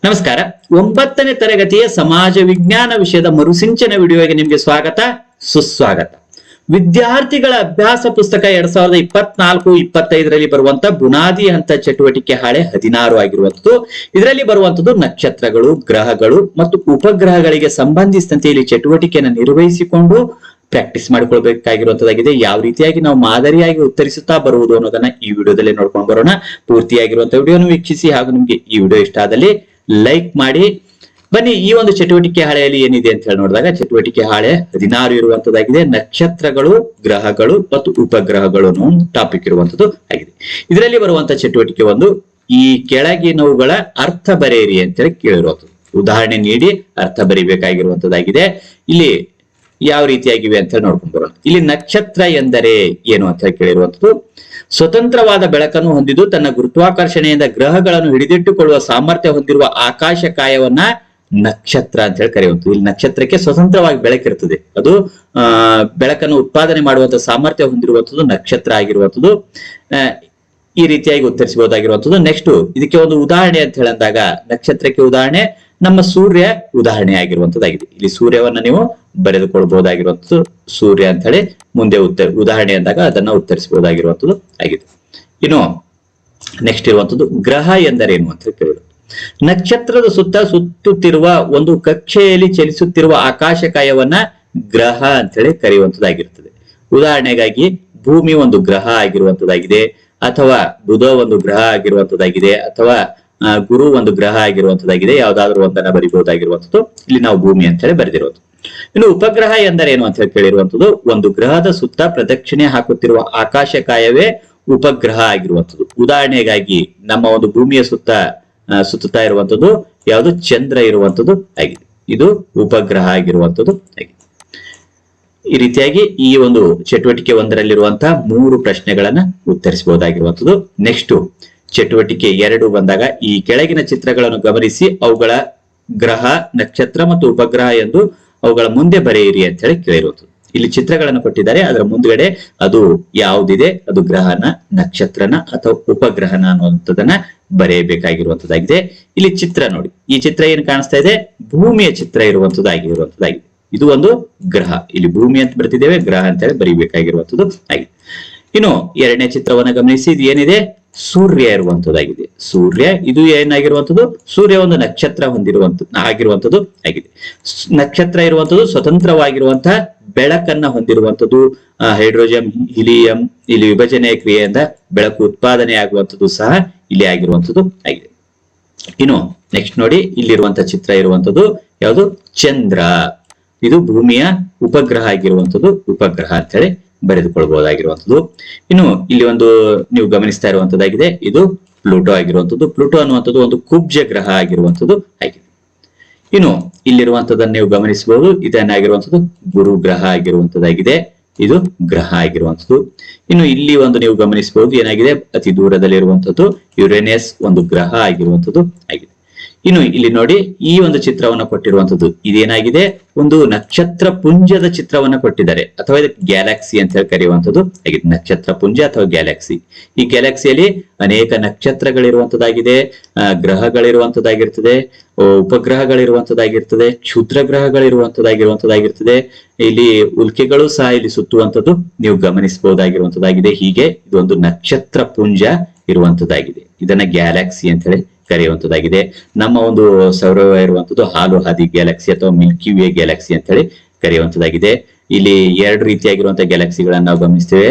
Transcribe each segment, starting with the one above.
ನಮಸ್ಕಾರ. ಒಂಬತ್ತನೇ ತರಗತಿಯ ಸಮಾಜ ವಿಜ್ಞಾನ ವಿಷಯದ ಮರುಸಿಂಚನ ವಿಡಿಯೋಗೆ ನಿಮಗೆ ಸ್ವಾಗತ, ಸುಸ್ವಾಗತ. ವಿದ್ಯಾರ್ಥಿಗಳ ಅಭ್ಯಾಸ ಪುಸ್ತಕ ಎರಡ್ ಸಾವಿರದ ಇಪ್ಪತ್ನಾಲ್ಕು, ಇಪ್ಪತ್ತೈದರಲ್ಲಿ ಬರುವಂತ ಬುನಾದಿ ಹಂತ ಚಟುವಟಿಕೆ ಹಾಳೆ ಹದಿನಾರು ಆಗಿರುವಂತದ್ದು ಇದರಲ್ಲಿ ಬರುವಂತದ್ದು ನಕ್ಷತ್ರಗಳು, ಗ್ರಹಗಳು ಮತ್ತು ಉಪಗ್ರಹಗಳಿಗೆ ಸಂಬಂಧಿಸಿದಂತೆ ಇಲ್ಲಿ ಚಟುವಟಿಕೆಯನ್ನು ನಿರ್ವಹಿಸಿಕೊಂಡು ಪ್ರಾಕ್ಟೀಸ್ ಮಾಡ್ಕೊಳ್ಬೇಕಾಗಿರುವಂತದ್ದಾಗಿದೆ. ಯಾವ ರೀತಿಯಾಗಿ ನಾವು ಮಾದರಿಯಾಗಿ ಉತ್ತರಿಸುತ್ತಾ ಬರುವುದು ಅನ್ನೋದನ್ನ ಈ ವಿಡಿಯೋದಲ್ಲಿ ನೋಡ್ಕೊಂಡು ಬರೋಣ. ಪೂರ್ತಿಯಾಗಿರುವಂತಹ ವಿಡಿಯೋನು ವೀಕ್ಷಿಸಿ ಹಾಗೂ ನಿಮ್ಗೆ ಈ ವಿಡಿಯೋ ಇಷ್ಟ ಆದಲ್ಲಿ ಲೈಕ್ ಮಾಡಿ. ಬನ್ನಿ, ಈ ಒಂದು ಚಟುವಟಿಕೆ ಹಾಳೆಯಲ್ಲಿ ಏನಿದೆ ಅಂತ ಹೇಳಿ ನೋಡಿದಾಗ, ಚಟುವಟಿಕೆ ಹಾಳೆ ಹದಿನಾರು ಇರುವಂತದ್ದಾಗಿದೆ. ನಕ್ಷತ್ರಗಳು, ಗ್ರಹಗಳು ಮತ್ತು ಉಪಗ್ರಹಗಳು ಟಾಪಿಕ್ ಇರುವಂತದ್ದು ಆಗಿದೆ. ಇದರಲ್ಲಿ ಬರುವಂತ ಚಟುವಟಿಕೆ ಒಂದು, ಈ ಕೆಳಗಿನವುಗಳ ಅರ್ಥ ಬರೆಯಿರಿ ಅಂತೇಳಿ ಕೇಳಿರೋದು ಉದಾಹರಣೆ ನೀಡಿ, ಅರ್ಥ ಬರಿಬೇಕಾಗಿರುವಂತದ್ದಾಗಿದೆ. ಇಲ್ಲಿ ಯಾವ ರೀತಿಯಾಗಿವೆ ಅಂತ ಹೇಳಿ ನೋಡ್ಕೊಂಡು ಬರೋಣ. ಇಲ್ಲಿ ನಕ್ಷತ್ರ ಎಂದರೆ ಏನು ಅಂತ ಹೇಳಿ ಕೇಳಿರುವಂತದ್ದು? ಸ್ವತಂತ್ರವಾದ ಬೆಳಕನ್ನು ಹೊಂದಿದ್ದು ತನ್ನ ಗುರುತ್ವಾಕರ್ಷಣೆಯಿಂದ ಗ್ರಹಗಳನ್ನು ಹಿಡಿದಿಟ್ಟುಕೊಳ್ಳುವ ಸಾಮರ್ಥ್ಯ ಹೊಂದಿರುವ ಆಕಾಶ ಕಾಯವನ್ನ ನಕ್ಷತ್ರ ಅಂತ ಹೇಳಿ ಕರೆಯುವಂಥದ್ದು. ಇಲ್ಲಿ ನಕ್ಷತ್ರಕ್ಕೆ ಸ್ವತಂತ್ರವಾಗಿ ಬೆಳಕಿರ್ತದೆ ಅದು, ಆ, ಬೆಳಕನ್ನು ಉತ್ಪಾದನೆ ಮಾಡುವಂತ ಸಾಮರ್ಥ್ಯ ಹೊಂದಿರುವಂಥದ್ದು, ನಕ್ಷತ್ರ ಆಗಿರುವಂಥದ್ದು. ಈ ರೀತಿಯಾಗಿ ಉತ್ತರಿಸಬಹುದಾಗಿರುವಂಥದ್ದು. ನೆಕ್ಸ್ಟ್, ಇದಕ್ಕೆ ಒಂದು ಉದಾಹರಣೆ ಅಂತ ಹೇಳಿದಾಗ, ನಕ್ಷತ್ರಕ್ಕೆ ಉದಾಹರಣೆ ನಮ್ಮ ಸೂರ್ಯ ಉದಾಹರಣೆ ಆಗಿರುವಂತದ್ದಾಗಿದೆ ಇಲ್ಲಿ ಸೂರ್ಯವನ್ನ ನೀವು ಬರೆದುಕೊಳ್ಬಹುದಾಗಿರುವಂಥದ್ದು ಸೂರ್ಯ ಅಂತ ಹೇಳಿ ಮುಂದೆ ಉತ್ತರ, ಉದಾಹರಣೆ ಅಂದಾಗ ಅದನ್ನ ಉತ್ತರಿಸಬಹುದಾಗಿರುವಂತದ್ದು ಆಗಿದೆ. ಇನ್ನು ನೆಕ್ಸ್ಟ್ ಇರುವಂತದ್ದು ಗ್ರಹ ಎಂದರೇನು ಅಂತ ಕೇಳಿದ್ರು. ನಕ್ಷತ್ರದ ಸುತ್ತ ಸುತ್ತುತ್ತಿರುವ ಒಂದು ಕಕ್ಷೆಯಲ್ಲಿ ಚಲಿಸುತ್ತಿರುವ ಆಕಾಶಕಾಯವನ್ನ ಗ್ರಹ ಅಂತ ಹೇಳಿ ಕರೆಯುವಂತದ್ದಾಗಿರುತ್ತದೆ. ಉದಾಹರಣೆಗಾಗಿ ಭೂಮಿ ಒಂದು ಗ್ರಹ ಆಗಿರುವಂತದ್ದಾಗಿದೆ ಅಥವಾ ಬುಧ ಒಂದು ಗ್ರಹ ಆಗಿರುವಂತದ್ದಾಗಿದೆ ಅಥವಾ ಗುರು ಒಂದು ಗ್ರಹ ಆಗಿರುವಂತದ್ದಾಗಿದೆ ಯಾವ್ದಾದ್ರು ಒಂದನ್ನ ಬರಿಬಹುದಾಗಿರುವಂತದ್ದು ಇಲ್ಲಿ ನಾವು ಭೂಮಿ ಅಂತ ಹೇಳಿ ಬರೆದಿರೋದು. ಇನ್ನು ಉಪಗ್ರಹ ಎಂದರೇನು ಅಂತ ಹೇಳಿ ಕೇಳಿರುವಂತದ್ದು ಒಂದು ಗ್ರಹದ ಸುತ್ತ ಪ್ರದಕ್ಷಿಣೆ ಹಾಕುತ್ತಿರುವ ಆಕಾಶಕಾಯವೇ ಉಪಗ್ರಹ ಆಗಿರುವಂತದ್ದು ಉದಾಹರಣೆಗಾಗಿ ನಮ್ಮ ಒಂದು ಭೂಮಿಯ ಸುತ್ತ ಸುತ್ತುತ್ತಾ ಇರುವಂತದ್ದು ಯಾವುದು ಚಂದ್ರ ಇರುವಂತದ್ದು ಆಗಿದೆ. ಇದು ಉಪಗ್ರಹ ಆಗಿರುವಂತದ್ದು ಆಗಿದೆ. ಈ ರೀತಿಯಾಗಿ ಈ ಒಂದು ಚಟುವಟಿಕೆ ಒಂದರಲ್ಲಿರುವಂತಹ ಮೂರು ಪ್ರಶ್ನೆಗಳನ್ನ ಉತ್ತರಿಸಬಹುದಾಗಿರುವಂತದ್ದು ನೆಕ್ಸ್ಟ್ ಚಟುವಟಿಕೆ ಎರಡು ಬಂದಾಗ ಈ ಕೆಳಗಿನ ಚಿತ್ರಗಳನ್ನು ಗಮನಿಸಿ ಅವುಗಳ ಗ್ರಹ, ನಕ್ಷತ್ರ ಮತ್ತು ಉಪಗ್ರಹ ಎಂದು ಅವುಗಳ ಮುಂದೆ ಬರೆಯಿರಿ ಅಂತ ಹೇಳಿ ಕೇಳಿರೋದು. ಇಲ್ಲಿ ಚಿತ್ರಗಳನ್ನು ಕೊಟ್ಟಿದ್ದಾರೆ. ಅದರ ಮುಂದ್ಗಡೆ ಅದು ಯಾವುದಿದೆ? ಅದು ಗ್ರಹನ, ನಕ್ಷತ್ರನ ಅಥವಾ ಉಪಗ್ರಹನ ಅನ್ನುವಂಥದ್ದನ್ನ ಬರೆಯಬೇಕಾಗಿರುವಂತದ್ದಾಗಿದೆ ಇಲ್ಲಿ ಚಿತ್ರ ನೋಡಿ. ಈ ಚಿತ್ರ ಏನು ಕಾಣಿಸ್ತಾ ಇದೆ? ಭೂಮಿಯ ಚಿತ್ರ ಇರುವಂತದ್ದಾಗಿರುವಂತದ್ದಾಗಿದೆ ಇದು ಒಂದು ಗ್ರಹ. ಇಲ್ಲಿ ಭೂಮಿ ಅಂತ ಬರ್ತಿದ್ದೇವೆ, ಗ್ರಹ ಅಂತ ಹೇಳಿ ಬರೀಬೇಕಾಗಿರುವಂತದ್ದು ಆಗಿದೆ. ಇನ್ನು ಎರಡನೇ ಚಿತ್ರವನ್ನ ಗಮನಿಸಿ. ಇದು ಏನಿದೆ? ಸೂರ್ಯ ಇರುವಂತದ್ದಾಗಿದೆ. ಸೂರ್ಯ ಇದು ಏನಾಗಿರುವಂತದ್ದು? ಸೂರ್ಯ ಒಂದು ನಕ್ಷತ್ರ ಹೊಂದಿರುವಂತ ಆಗಿರುವಂತದ್ದು ಆಗಿದೆ. ನಕ್ಷತ್ರ ಇರುವಂತದ್ದು ಸ್ವತಂತ್ರವಾಗಿರುವಂತಹ ಬೆಳಕನ್ನ ಹೊಂದಿರುವಂತದ್ದು. ಆ, ಹೈಡ್ರೋಜನ್ ಹಿಲಿಯಂ ಇಲ್ಲಿ ವಿಭಜನೆ ಕ್ರಿಯೆಯಿಂದ ಬೆಳಕು ಉತ್ಪಾದನೆ ಆಗುವಂತದ್ದು ಸಹ ಇಲ್ಲಿ ಆಗಿರುವಂತದ್ದು ಆಗಿದೆ. ಇನ್ನು ನೆಕ್ಸ್ಟ್ ನೋಡಿ ಇಲ್ಲಿರುವಂತಹ ಚಿತ್ರ ಇರುವಂತದ್ದು ಯಾವುದು? ಚಂದ್ರ. ಇದು ಭೂಮಿಯ ಉಪಗ್ರಹ ಆಗಿರುವಂತದ್ದು ಉಪಗ್ರಹ ಅಂತ ಹೇಳಿ ಬರೆದುಕೊಳ್ಬಹುದಾಗಿರುವಂತದ್ದು ಇನ್ನು ಇಲ್ಲಿ ಒಂದು ನೀವು ಗಮನಿಸ್ತಾ ಇರುವಂತದ್ದಾಗಿದೆ ಇದು ಪ್ಲೂಟೋ ಆಗಿರುವಂತದ್ದು ಪ್ಲೂಟೋ ಅನ್ನುವಂಥದ್ದು ಒಂದು ಕುಬ್ಜ ಗ್ರಹ ಆಗಿರುವಂತದ್ದು ಆಗಿದೆ. ಇನ್ನು ಇಲ್ಲಿರುವಂತದನ್ನ ನೀವು ಗಮನಿಸಬಹುದು ಇದನ್ನಾಗಿರುವಂತದ್ದು ಗುರು ಗ್ರಹ ಆಗಿರುವಂತದ್ದಾಗಿದೆ ಇದು ಗ್ರಹ ಆಗಿರುವಂತದ್ದು ಇನ್ನು ಇಲ್ಲಿ ಒಂದು ನೀವು ಗಮನಿಸಬಹುದು, ಏನಾಗಿದೆ? ಅತಿ ದೂರದಲ್ಲಿರುವಂತದ್ದು ಯುರೇನಿಯಸ್ ಒಂದು ಗ್ರಹ ಆಗಿರುವಂತದ್ದು ಆಗಿದೆ. ಇನ್ನು ಇಲ್ಲಿ ನೋಡಿ ಈ ಒಂದು ಚಿತ್ರವನ್ನು ಕೊಟ್ಟಿರುವಂತದ್ದು ಇದೇನಾಗಿದೆ? ಒಂದು ನಕ್ಷತ್ರ ಪುಂಜದ ಚಿತ್ರವನ್ನು ಕೊಟ್ಟಿದ್ದಾರೆ. ಅಥವಾ ಇದಕ್ಕೆ ಗ್ಯಾಲಕ್ಸಿ ಅಂತ ಹೇಳಿ ಕರೆಯುವಂತದ್ದು ಆಗಿದೆ ನಕ್ಷತ್ರ ಪುಂಜ ಅಥವಾ ಗ್ಯಾಲಕ್ಸಿ. ಈ ಗ್ಯಾಲಕ್ಸಿಯಲ್ಲಿ ಅನೇಕ ನಕ್ಷತ್ರಗಳಿರುವಂತದ್ದಾಗಿದೆ ಗ್ರಹಗಳಿರುವಂತದ್ದಾಗಿರ್ತದೆ ಉಪಗ್ರಹಗಳಿರುವಂತದ್ದಾಗಿರ್ತದೆ ಕ್ಷುದ್ರ ಗ್ರಹಗಳಿರುವಂತದ್ದಾಗಿರುವಂತದ್ದಾಗಿರ್ತದೆ ಇಲ್ಲಿ ಉಲ್ಕೆಗಳು ಸಹ ಇಲ್ಲಿ ಸುತ್ತುವಂತದ್ದು ನೀವು ಗಮನಿಸಬಹುದಾಗಿರುವಂತದ್ದಾಗಿದೆ ಹೀಗೆ ಇದೊಂದು ನಕ್ಷತ್ರ ಪುಂಜ ಇರುವಂತದ್ದಾಗಿದೆ ಇದನ್ನ ಗ್ಯಾಲಕ್ಸಿ ಅಂತ ಹೇಳಿ ಕರೆಯುವಂತದ್ದಾಗಿದೆ ನಮ್ಮ ಒಂದು ಸೌರವ ಇರುವಂತದ್ದು ಹಾಲು, ಹಾದಿ ಗ್ಯಾಲಕ್ಸಿ ಅಥವಾ ಮಿಲ್ಕಿ ವೇ ಗ್ಯಾಲಕ್ಸಿ ಅಂತ ಹೇಳಿ ಕರೆಯುವಂತದ್ದಾಗಿದೆ ಇಲ್ಲಿ ಎರಡು ರೀತಿಯಾಗಿರುವಂತಹ ಗ್ಯಾಲಕ್ಸಿಗಳನ್ನ ನಾವು ಗಮನಿಸ್ತೇವೆ.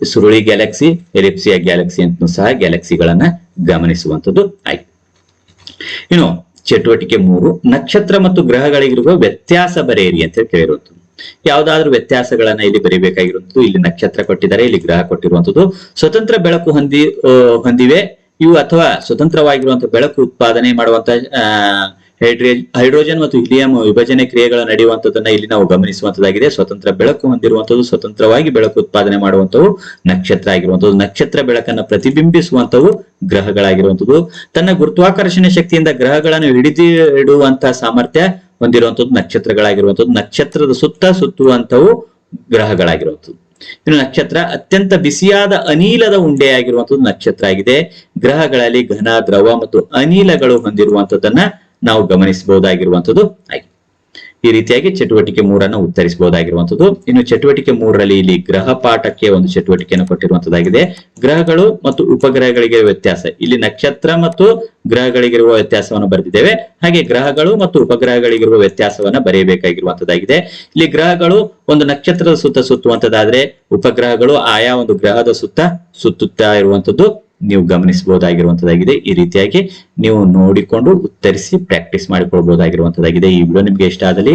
ಸುರುಳಿ ಗ್ಯಾಲಕ್ಸಿ ಎಲಿಪ್ಸಿಯಾ ಗ್ಯಾಲಕ್ಸಿ ಅಂತ ಸಹ ಗ್ಯಾಲಕ್ಸಿಗಳನ್ನ ಗಮನಿಸುವಂತದ್ದು ಆಯ್ತು. ಇನ್ನು ಚಟುವಟಿಕೆ ಮೂರು, ನಕ್ಷತ್ರ ಮತ್ತು ಗ್ರಹಗಳಿಗಿರುವ ವ್ಯತ್ಯಾಸ ಬರೆಯಿರಿ ಅಂತ ಹೇಳಿ ಕೇಳಿರುವಂತದ್ದು. ಯಾವ್ದಾದ್ರು ವ್ಯತ್ಯಾಸಗಳನ್ನ ಇಲ್ಲಿ ಬರೀಬೇಕಾಗಿರುವಂತದ್ದು. ಇಲ್ಲಿ ನಕ್ಷತ್ರ ಕೊಟ್ಟಿದ್ದಾರೆ, ಇಲ್ಲಿ ಗ್ರಹ ಕೊಟ್ಟಿರುವಂತದ್ದು. ಸ್ವತಂತ್ರ ಬೆಳಕು ಹೊಂದಿ ಹೊಂದಿವೆ. ಇವು ಅಥವಾ ಸ್ವತಂತ್ರವಾಗಿರುವಂತಹ ಬೆಳಕು ಉತ್ಪಾದನೆ ಮಾಡುವಂತ ಹೈಡ್ರೋಜನ್ ಮತ್ತು ಹಿಲಿಯಂ ವಿಭಜನೆ ಕ್ರಿಯೆಗಳು ನಡೆಯುವಂತದನ್ನ ಇಲ್ಲಿ ನಾವು ಗಮನಿಸುವಂತದ್ದಾಗಿದೆ ಸ್ವತಂತ್ರ ಬೆಳಕು ಹೊಂದಿರುವಂತದ್ದು ಸ್ವತಂತ್ರವಾಗಿ ಬೆಳಕು ಉತ್ಪಾದನೆ ಮಾಡುವಂತವು ನಕ್ಷತ್ರ ಆಗಿರುವಂತದ್ದು ನಕ್ಷತ್ರ ಬೆಳಕನ್ನ ಪ್ರತಿಬಿಂಬಿಸುವಂತವು ಗ್ರಹಗಳಾಗಿರುವಂತದ್ದು ತನ್ನ ಗುರುತ್ವಾಕರ್ಷಣೆ ಶಕ್ತಿಯಿಂದ ಗ್ರಹಗಳನ್ನು ಹಿಡಿದಿಡುವಂತಹ ಸಾಮರ್ಥ್ಯ ಹೊಂದಿರುವಂತದ್ದು ನಕ್ಷತ್ರಗಳಾಗಿರುವಂತದ್ದು ನಕ್ಷತ್ರದ ಸುತ್ತ ಸುತ್ತುವಂತವು ಗ್ರಹಗಳಾಗಿರುವಂತದ್ದು ಇನ್ನು ನಕ್ಷತ್ರ ಅತ್ಯಂತ ಬಿಸಿಯಾದ ಅನಿಲದ ಉಂಡೆಯಾಗಿರುವಂತದ್ದು ನಕ್ಷತ್ರ ಆಗಿದೆ. ಗ್ರಹಗಳಲ್ಲಿ ಘನ, ದ್ರವ ಮತ್ತು ಅನಿಲಗಳು ಹೊಂದಿರುವಂತದ್ದನ್ನ ನಾವು ಗಮನಿಸಬಹುದಾಗಿರುವಂತದ್ದು ಆಗಿದೆ. ಈ ರೀತಿಯಾಗಿ ಚಟುವಟಿಕೆ ಮೂರನ್ನು ಉತ್ತರಿಸಬಹುದಾಗಿರುವಂತದ್ದು. ಇನ್ನು ಚಟುವಟಿಕೆ ಮೂರರಲ್ಲಿ ಇಲ್ಲಿ ಗ್ರಹ ಪಾಠಕ್ಕೆ ಒಂದು ಚಟುವಟಿಕೆಯನ್ನು ಕೊಟ್ಟಿರುವಂತದ್ದಾಗಿದೆ. ಗ್ರಹಗಳು ಮತ್ತು ಉಪಗ್ರಹಗಳಿಗೆ ವ್ಯತ್ಯಾಸ. ಇಲ್ಲಿ ನಕ್ಷತ್ರ ಮತ್ತು ಗ್ರಹಗಳಿಗಿರುವ ವ್ಯತ್ಯಾಸವನ್ನು ಬರೆದಿದ್ದೇವೆ. ಹಾಗೆ ಗ್ರಹಗಳು ಮತ್ತು ಉಪಗ್ರಹಗಳಿಗಿರುವ ವ್ಯತ್ಯಾಸವನ್ನು ಬರೆಯಬೇಕಾಗಿರುವಂತದ್ದಾಗಿದೆ. ಇಲ್ಲಿ ಗ್ರಹಗಳು ಒಂದು ನಕ್ಷತ್ರದ ಸುತ್ತ ಸುತ್ತುವಂತದ್ದಾದ್ರೆ ಉಪಗ್ರಹಗಳು ಆಯಾ ಒಂದು ಗ್ರಹದ ಸುತ್ತ ಸುತ್ತುತ್ತಾ ಇರುವಂತದ್ದು. ನೀವು ಗಮನಿಸಬಹುದಾಗಿರುವಂತದ್ದಾಗಿದೆ. ಈ ರೀತಿಯಾಗಿ ನೀವು ನೋಡಿಕೊಂಡು ಉತ್ತರಿಸಿ ಪ್ರಾಕ್ಟೀಸ್ ಮಾಡಿಕೊಳ್ಬಹುದಾಗಿರುವಂತದ್ದಾಗಿದೆ ಈ ವಿಡಿಯೋ ನಿಮ್ಗೆ ಇಷ್ಟ ಆದಲ್ಲಿ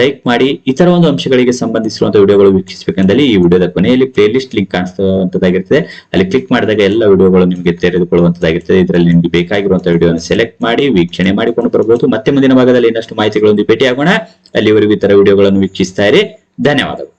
ಲೈಕ್ ಮಾಡಿ, ಇತರ ಒಂದು ಅಂಶಗಳಿಗೆ ಸಂಬಂಧಿಸಿರುವಂತಹ ವಿಡಿಯೋಗಳು ವೀಕ್ಷಿಸಬೇಕಂದಲ್ಲಿ ಈ ವಿಡಿಯೋದ ಕೊನೆಯಲ್ಲಿ ಪ್ಲೇ ಲಿಸ್ಟ್ ಲಿಂಕ್ ಕಾಣಿಸುವಂತದ್ದಾಗಿರ್ತದೆ. ಅಲ್ಲಿ ಕ್ಲಿಕ್ ಮಾಡಿದಾಗ ಎಲ್ಲ ವಿಡಿಯೋಗಳು ನಿಮಗೆ ತೆರೆದುಕೊಳ್ಳುವಂತದ್ದಾಗಿರ್ತದೆ. ಇದರಲ್ಲಿ ನಿಮ್ಗೆ ಬೇಕಾಗಿರುವಂತಹ ವಿಡಿಯೋನ ಸೆಲೆಕ್ಟ್ ಮಾಡಿ, ವೀಕ್ಷಣೆ ಮಾಡಿಕೊಂಡು ಬರಬಹುದು. ಮತ್ತೆ ಮುಂದಿನ ಭಾಗದಲ್ಲಿ ಇನ್ನಷ್ಟು ಮಾಹಿತಿಗಳೊಂದಿಗೆ ಭೇಟಿಯಾಗೋಣ. ಅಲ್ಲಿವರೆಗೂ ಇತರ ವಿಡಿಯೋಗಳನ್ನು ವೀಕ್ಷಿಸ್ತಾ ಇರಿ. ಧನ್ಯವಾದಗಳು.